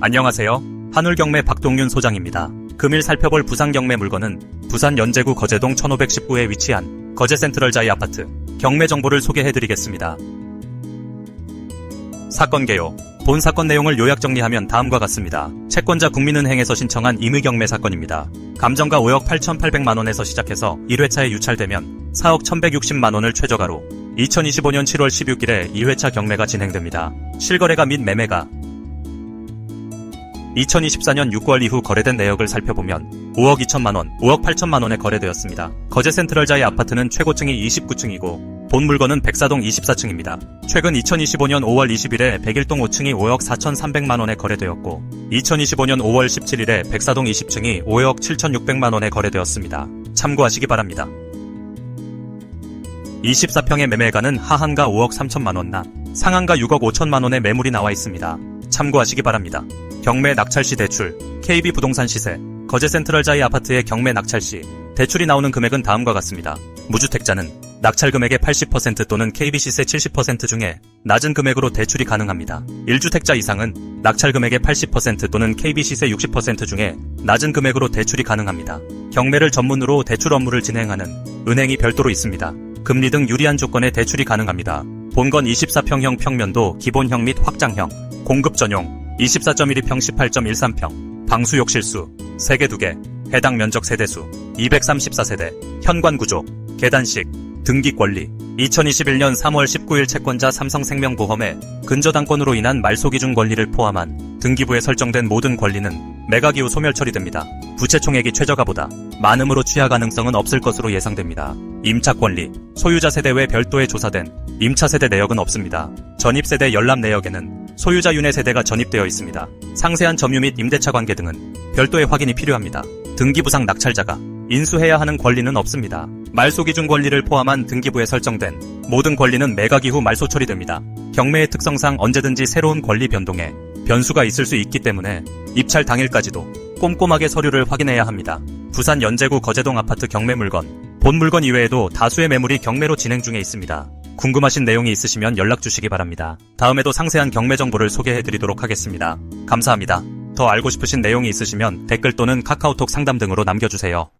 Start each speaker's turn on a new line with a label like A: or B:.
A: 안녕하세요. 한울경매 박동윤 소장입니다. 금일 살펴볼 부산경매 물건은 부산 연제구 거제동 1519에 위치한 거제센트럴자이 아파트 경매 정보를 소개해드리겠습니다. 사건 개요. 본 사건 내용을 요약 정리하면 다음과 같습니다. 채권자 국민은행에서 신청한 임의경매 사건입니다. 감정가 5억 8,800만원에서 시작해서 1회차에 유찰되면 4억 1,160만원을 최저가로 2025년 7월 16일에 2회차 경매가 진행됩니다. 실거래가 및 매매가 2024년 6월 이후 거래된 내역을 살펴보면 5억 2천만원, 5억 8천만원에 거래되었습니다. 거제 센트럴자의 아파트는 최고층이 29층이고 본 물건은 백사동 24층입니다. 최근 2025년 5월 20일에 101동 5층이 5억 4,300만원에 거래되었고 2025년 5월 17일에 백사동 20층이 5억 7,600만원에 거래되었습니다. 참고하시기 바랍니다. 24평의 매매가는 하한가 5억 3천만원 나 상한가 6억 5천만원의 매물이 나와 있습니다. 참고하시기 바랍니다. 경매 낙찰시 대출, KB 부동산 시세, 거제 센트럴자이 아파트의 경매 낙찰시, 대출이 나오는 금액은 다음과 같습니다. 무주택자는 낙찰 금액의 80% 또는 KB 시세 70% 중에 낮은 금액으로 대출이 가능합니다. 1주택자 이상은 낙찰 금액의 80% 또는 KB 시세 60% 중에 낮은 금액으로 대출이 가능합니다. 경매를 전문으로 대출 업무를 진행하는 은행이 별도로 있습니다. 금리 등 유리한 조건에 대출이 가능합니다. 본건 24평형 평면도 기본형 및 확장형, 공급 전용, 24.12평 18.13평, 방수 욕실수, 3개 2개, 해당 면적 세대수, 234세대, 현관 구조, 계단식, 등기 권리, 2021년 3월 19일 채권자 삼성생명보험의 근저당권으로 인한 말소기준 권리를 포함한 등기부에 설정된 모든 권리는 매각 이후 소멸 처리됩니다. 부채 총액이 최저가보다 많음으로 취하 가능성은 없을 것으로 예상됩니다. 임차 권리, 소유자 세대 외 별도에 조사된 임차 세대 내역은 없습니다. 전입 세대 열람 내역에는 소유자 윤회 세대가 전입되어 있습니다. 상세한 점유 및 임대차 관계 등은 별도의 확인이 필요합니다. 등기부상 낙찰자가 인수해야 하는 권리는 없습니다. 말소 기준 권리를 포함한 등기부에 설정된 모든 권리는 매각 이후 말소 처리됩니다. 경매의 특성상 언제든지 새로운 권리 변동에 변수가 있을 수 있기 때문에 입찰 당일까지도 꼼꼼하게 서류를 확인해야 합니다. 부산 연제구 거제동 아파트 경매 물건, 본 물건 이외에도 다수의 매물이 경매로 진행 중에 있습니다. 궁금하신 내용이 있으시면 연락 주시기 바랍니다. 다음에도 상세한 경매 정보를 소개해 드리도록 하겠습니다. 감사합니다. 더 알고 싶으신 내용이 있으시면 댓글 또는 카카오톡 상담 등으로 남겨주세요.